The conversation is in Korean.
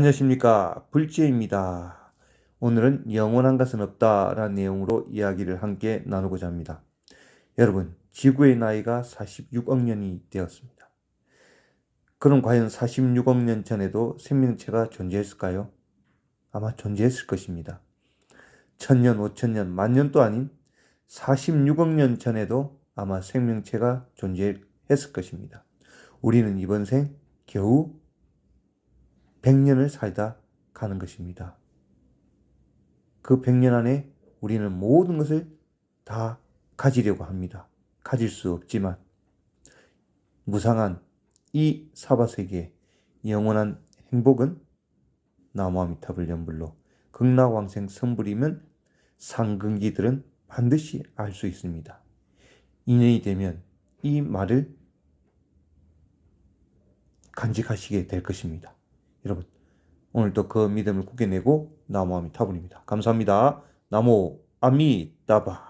안녕하십니까 불지입니다. 오늘은 영원한 것은 없다라는 내용으로 이야기를 함께 나누고자 합니다. 여러분 지구의 나이가 46억 년이 되었습니다. 그럼 과연 46억 년 전에도 생명체가 존재했을까요? 아마 존재했을 것입니다. 천년, 오천년, 만년도 아닌 46억 년 전에도 아마 생명체가 존재했을 것입니다. 우리는 이번 생 겨우 100년을 살다 가는 것입니다. 그 100년 안에 우리는 모든 것을 다 가지려고 합니다. 가질 수 없지만 무상한 이 사바세계의 영원한 행복은 나무아미타불 연불로 극락왕생 선불이면 상근기들은 반드시 알 수 있습니다. 인연이 되면 이 말을 간직하시게 될 것입니다. 여러분 오늘도 그 믿음을 굳게 내고 나무 아미타불입니다. 감사합니다. 나무 아미따바